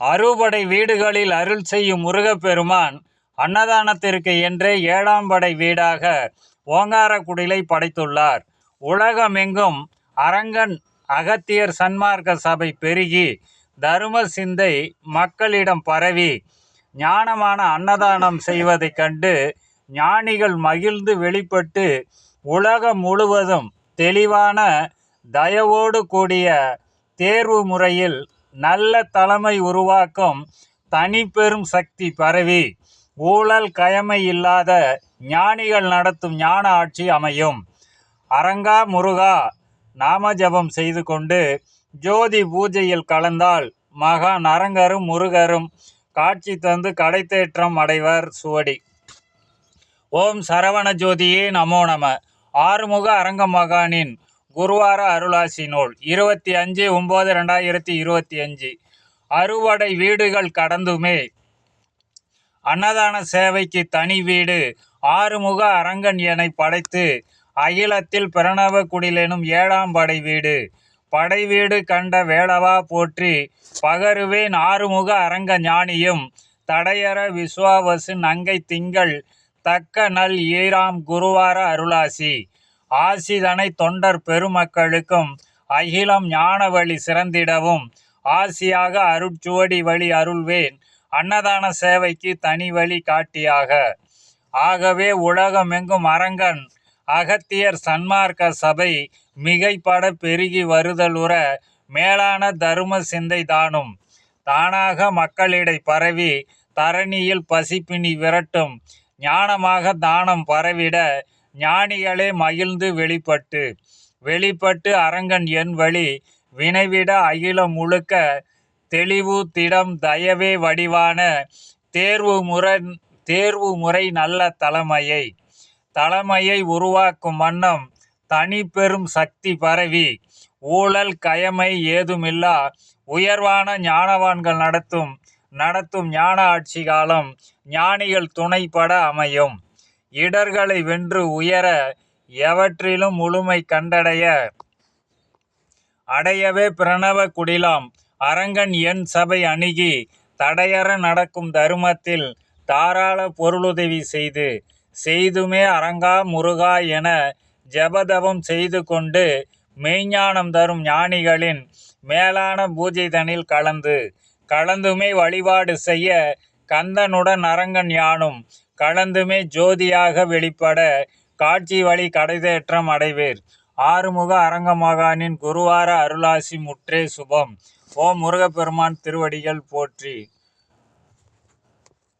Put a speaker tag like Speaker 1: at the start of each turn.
Speaker 1: அறுபடை வீடுகளில் அருள் செய்யும் முருகப்பெருமான் அன்னதானத்திற்கு என்றே ஏழாம் படை வீடாக ஓங்காரக்குடிலை படைத்துள்ளார். உலகமெங்கும் அரங்கன் அகத்தியர் சன்மார்க்க சபை பெருகி தரும சிந்தை மக்களிடம் பரவி ஞானமான அன்னதானம் செய்வதைக் கண்டு ஞானிகள் மகிழ்ந்து வெளிப்பட்டு உலகம் முழுவதும் தெளிவான தயவோடு கூடிய தேர்வு முறையில் நல்ல தலைமை உருவாக்கும் தனிப்பெரும் சக்தி பரவி ஊழல் கயமை இல்லாத ஞானிகள் நடத்தும் ஞான ஆட்சி அமையும். அரங்கா முருகா நாமஜபம் செய்து கொண்டு ஜோதி பூஜையில் கலந்தால் மகான் அரங்கரும் முருகரும் காட்சி தந்து கடைத்தேற்றம் அடைவர் சுவடி. ஓம் சரவண ஜோதியே நமோ நம. ஆறுமுக அரங்க மகானின் குருவார அருளாசி நூல் இருபத்தி அஞ்சு ஒம்பது ரெண்டாயிரத்தி இருபத்தி அஞ்சு. அறுவடை வீடுகள் கடந்துமே. அன்னதான சேவைக்கு தனி வீடு. ஆறுமுக அரங்கன் என படைத்து அகிலத்தில் பிரணவ குடிலெனும் ஏழாம் படை வீடு. படை வீடு கண்ட வேளவா போற்றி பகருவேன் ஆறுமுக அரங்க ஞானியும். தடையற விஸ்வாவசு நங்கை திங்கள் தக்க நல் ஈராம் குருவார அருளாசி. ஆசிதனை தொண்டர் பெருமக்களுக்கும் அகிலம் ஞான வழி சிறந்திடவும். ஆசியாக அருட்சுவடி வழி அருள்வேன். அன்னதான சேவைக்கு தனி வழி காட்டியாக. ஆகவே உலகமெங்கும் அரங்கன் அகத்தியர் சன்மார்க்க சபை மிகைப்பட பெருகி வருதலுற மேலான தரும சிந்தை தானும். தானாக மக்களிடை பரவி தரணியில் பசிப்பினி விரட்டும். ஞானமாக தானம் பரவிட ஞானிகளே மகிழ்ந்து வெளிப்பட்டு வெளிப்பட்டு அரங்கன் என் வழி வினைவிட அகிலம் முழுக்க தெளிவு திடம் தயவே வடிவான தேர்வு முறை தேர்வு முறை நல்ல தலைமையை தலைமையை உருவாக்கும் வண்ணம் தனி பெரும் சக்தி பரவி ஊழல் கயமை ஏதுமில்லா உயர்வான ஞானவான்கள் நடத்தும் நடத்தும் ஞான ஆட்சி காலம் ஞானிகள் துணைப்பட அமையும். இடர்களை வென்று உயர எவற்றிலும் முழுமை கண்டடைய. அடையவே பிரணவ குடிலாம். அரங்கன் என் சபை அணுகி தடையற நடக்கும் தருமத்தில் தாராள பொருளுதவி செய்து செய்துமே அரங்கா முருகா என ஜெபதவம் செய்து கொண்டு மெய்ஞானம் தரும் ஞானிகளின் மேலான பூஜைதனில் கலந்து கலந்துமே வழிபாடு செய்ய கந்தனுடன் அரங்கன் யானும் கலந்துமே ஜோதியாக வெளிப்பட காட்சி வழி கடைதேற்றம் அடைவீர். ஆறுமுக அரங்கமகானின் குருவார அருளாசி முற்றே சுபம். ஓம் முருகப்பெருமான் திருவடிகள் போற்றி.